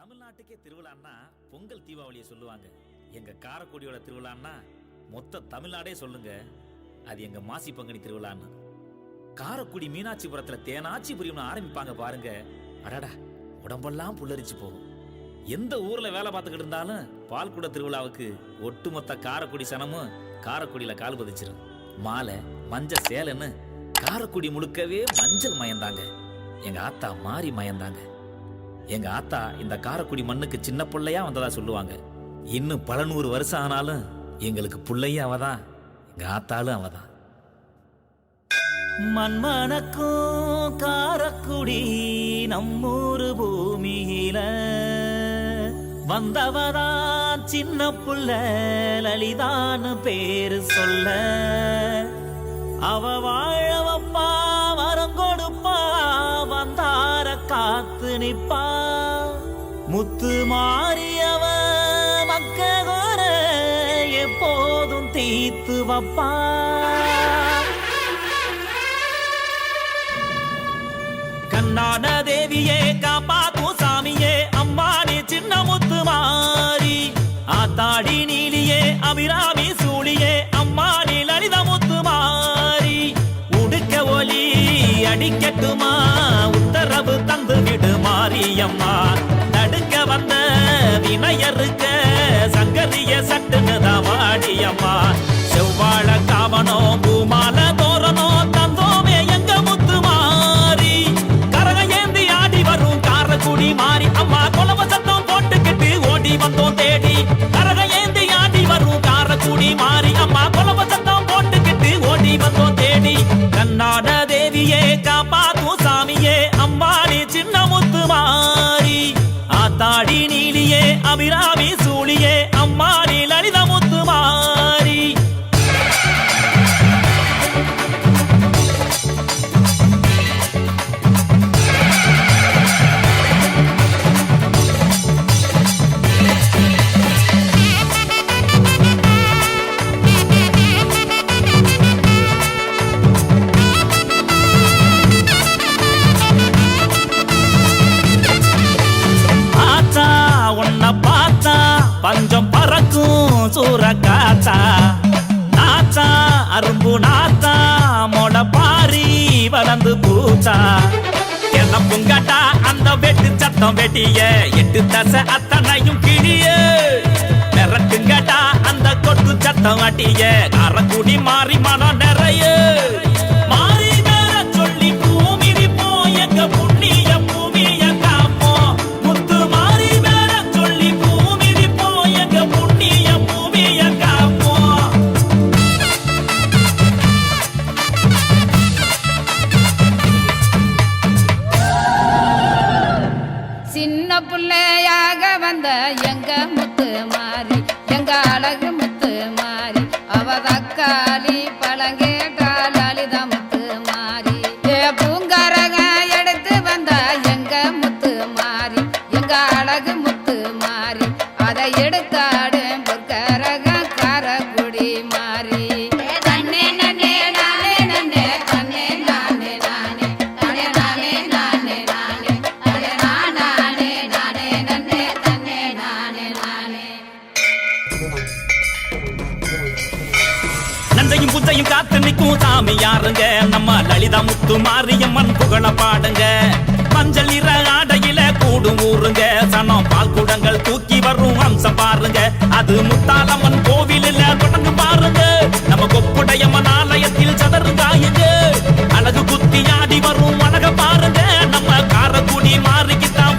தமிழ்நாட்டுக்கே திருவிழான்னா பொங்கல் தீபாவளியை சொல்லுவாங்க. எங்க காரக்குடியோட திருவிழான்னா மொத்த தமிழ்நாடே சொல்லுங்க. அது எங்க மாசி பங்குனி திருவிழான்னு. காரக்குடி மீனாட்சிபுரத்துல தேனாச்சி புரியம்னு ஆரம்பிப்பாங்க பாருங்க. அடடா உடம்பெல்லாம் புல்லரிச்சு போகும். எந்த ஊர்ல வேலை பார்த்துக்கிட்டு இருந்தாலும் பால்குட திருவிழாவுக்கு ஒட்டுமொத்த காரக்குடி சனமும் காரக்குடியில கால் பதிச்சிடும் மாலை மஞ்ச சேலைன்னு காரக்குடி முழுக்கவே மஞ்சள் மயந்தாங்க. எங்க ஆத்தா மாறி மயந்தாங்க. எங்க ஆத்தா இந்த காரக்குடி மண்ணுக்கு சின்ன பிள்ளையா வந்ததா சொல்லுவாங்க. இன்னும் பல நூறு வருஷம் ஆனாலும் எங்களுக்கு பிள்ளையும் அவதான். எங்க ஆத்தாலும் அவதான். மண்மணக்கும் காரக்குடி நம்மூரு பூமியில வந்தவதான் சின்ன புள்ள லலிதான்னு பேரு சொல்ல. அவ வாழவப்பா வரம் கொடுப்பா வந்தார காத்து நிப்பா. முத்து மாறியவ மக்க கோர எப்போதும் தீத்து வப்பா. கண்ணான தேவியே காப்பாத்தும் சாமியே அம்மானி சின்ன முத்து மாறி. ஆத்தாடி நீலியே அபிராமி சூழியே அம்மானி லலித முத்து மாறி. உடுக்க ஒலி அடிக்கட்டுமா உத்தரவு தந்து விடு மாரியம்மா. தடுக்க இருக்க சங்கரிய சட்டுன்னு தான் வாடியம்மா. செவ்வாழ காவனோ பூமால தோரணோ தந்தோமே எங்க முத்து மாறி. கரகம் ஏந்தி ஆடி வரும் காரக்குடி மாறி. அம்மா கொலவ சத்தம் போட்டுக்கிட்டு ஓடி வந்தோம் தேடி. கரகம் ஏந்தி ஆடி வரும் காரக்குடி மாறி. அம்மா கொலவ சத்தம் போட்டுக்கிட்டு ஓடி வந்தோம் தேடி. கண்ணாட தேவியே காப்பா நீலியே வளர்ந்து என்ன பொங்காட்டா அந்த வெட்டு சத்தம் வெட்டிய. எட்டு தசை அத்தனையும் கிழிய. மிரட்டுங்கட்டா அந்த கொட்டு சத்தம் வாட்டிய காரக்குடி மாறி மனம் நிறைய. பாருங்க. நம்ம லலிதா முத்து மாரியம்மன் புகழ பாடுங்க. மஞ்சள் நிற ஆடையில கூடும் ஊருங்க. சனம் பால் குடங்கள் தூக்கி வரும் அம்சம் பாருங்க. அது முத்தாலம்மன் கோவிலில் தொடர்ந்து பாருங்க. நம்ம கொப்புடையம்மன் ஆலயத்தில் சதறு தாயுங்க அழகு குத்தி ஆடி வரும் அழக பாருங்க. நம்ம காரக்குடி மாறிக்கித்தான்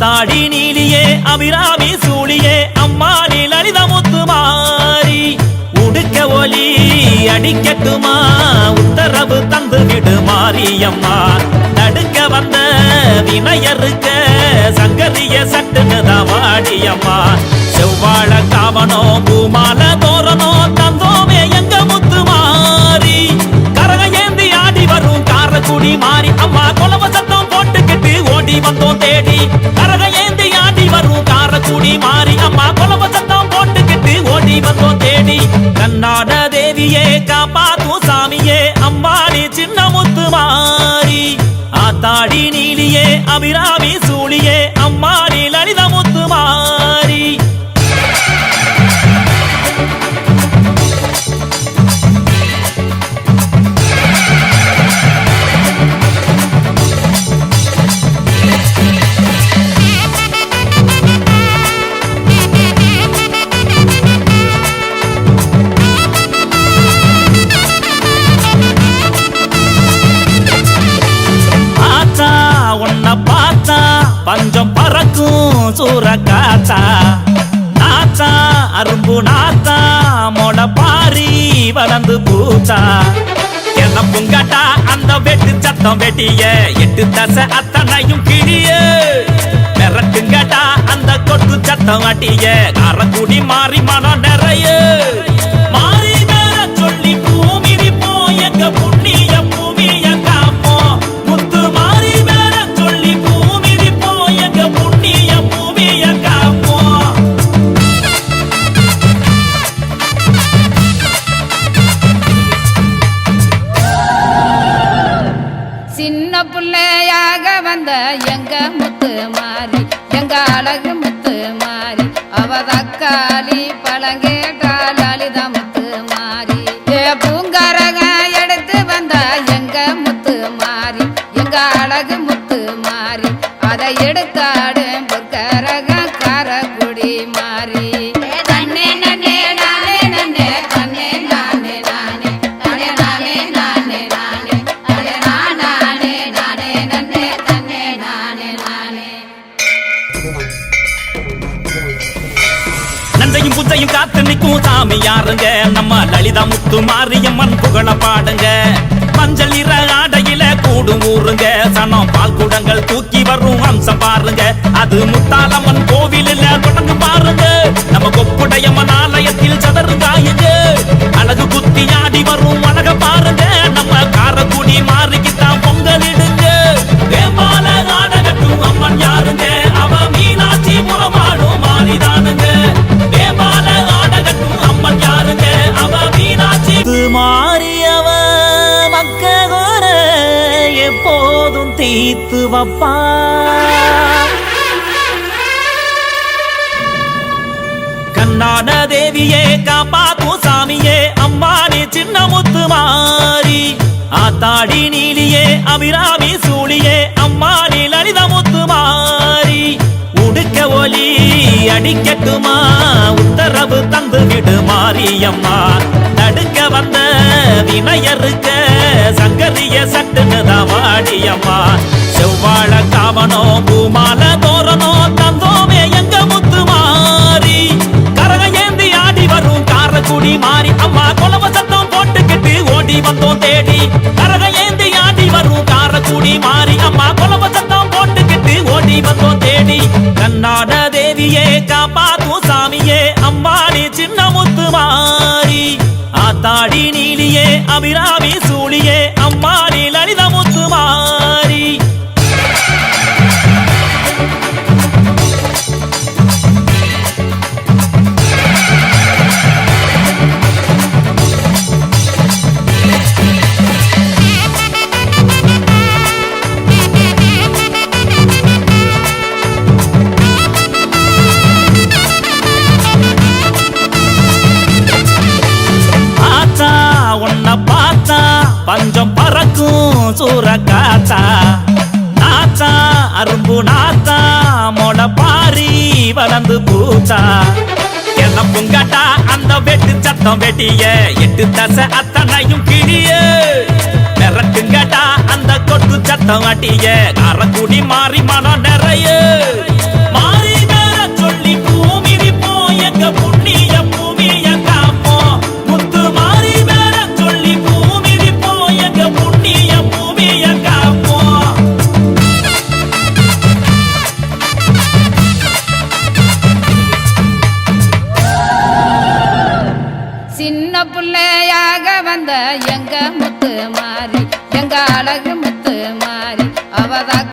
முத்தாடி நீலியே அபிராமி சூழியே அம்மானி லலித முத்து மாறி. உடுக்க ஒலி அடிக்கட்டுமா உத்தரவு தந்து விடு மாரியம்மா. தடுக்க வந்த வினையருக்க சங்கரிய சட்டுன்னு தான் வாடியம்மா. செவ்வாழ காவனோ பூமால தோரணோ தந்தோமே எங்க முத்து மாறி. கரக ஏந்தி ஆடி வரும் காரக்குடி மாறி. அம்மா கொலவ சத்தம் போட்டுக்கிட்டு ஓடி வந்தோம் தேடி. காப்பாத்தும் சாமியே அம்பாளி சின்ன முத்து மாறி ஆத்தாடி நீலியே அபிராமி சூழியே அம்மா என்ன பொங்காட்டா? அந்த வெட்டு சத்தம் வெட்டிய எட்டு தசை அத்தனையும் கிழிய. மிரட்டுங்கட்டா அந்த கொட்டு சத்தம் வாட்டிய அறக்குடி மாறி மனம் நிறைய. மாறி வேற சொல்லி பூமி போ எங்க அழகு முத்து மாறி அவ தக்காளி பழங்கேட்டால் அலித முத்து மாறி. ஏ பூங்கரக எடுத்து வந்த எங்க முத்து மாறி எங்க அழகு முத்து மாறி அதை எடுத்தாடு சாமி யாருங்க? நம்ம லலிதா முத்து மாரியம்மன் புகழ பாடுங்க. மஞ்சள் நிற ஆடையில கூடு ஊருங்க. சனம் பால் குடங்கள் தூக்கி வரும் அம்சம் பாருங்க. அது முத்தாலம்மன் கோவிலில் தீத்து வப்பா கண்ணான தேவியே காப்பாத்தும் சாமியே அம்மானி சின்ன முத்து மாறி. ஆத்தாடி நீலியே அபிராமி சூழியே அம்மானி லலித முத்து மாறி. உடுக்க ஒலி அடிக்கட்டுமா உத்தரவு தந்து விடு மாரியம்மா. தடுக்க வந்த வினையருக்க சங்கரிய சட்டுன்னு தான் வாடியம்மா. வாழ காவனோ பூமால தோரணோ தந்தோமே எங்க முத்து மாறி? கரக ஏந்தி ஆடி வரும் காரக்குடி மாறி. அம்மா கொலவ சத்தம் போட்டுக்கிட்டு ஓடி வந்தோம் தேடி. கரக ஏந்தி ஆடி வரும் காரக்குடி மாறி. அம்மா கொலவ சத்தம் போட்டுக்கிட்டு ஓடி வந்தோம் தேடி. கண்ணாட தேவியே காப்பாத்தும் சாமியே. அம்மாடி சின்ன முத்து மாறி. ஆத்தாடி நீலியே அபிராமி சூழியே அம்மாடி லலிதமுத்து வளர்ந்து பூச்சா என்ன புங்கட்டா? அந்த வெட்டு சத்தம் வெட்டிய. எட்டு தசை அத்தனையும் கிழிய. மிரட்டுங்கட்டா? அந்த கொட்டு சத்தம் வட்டிய காரக்குடி மாறி மனம் நிறைய. மாறி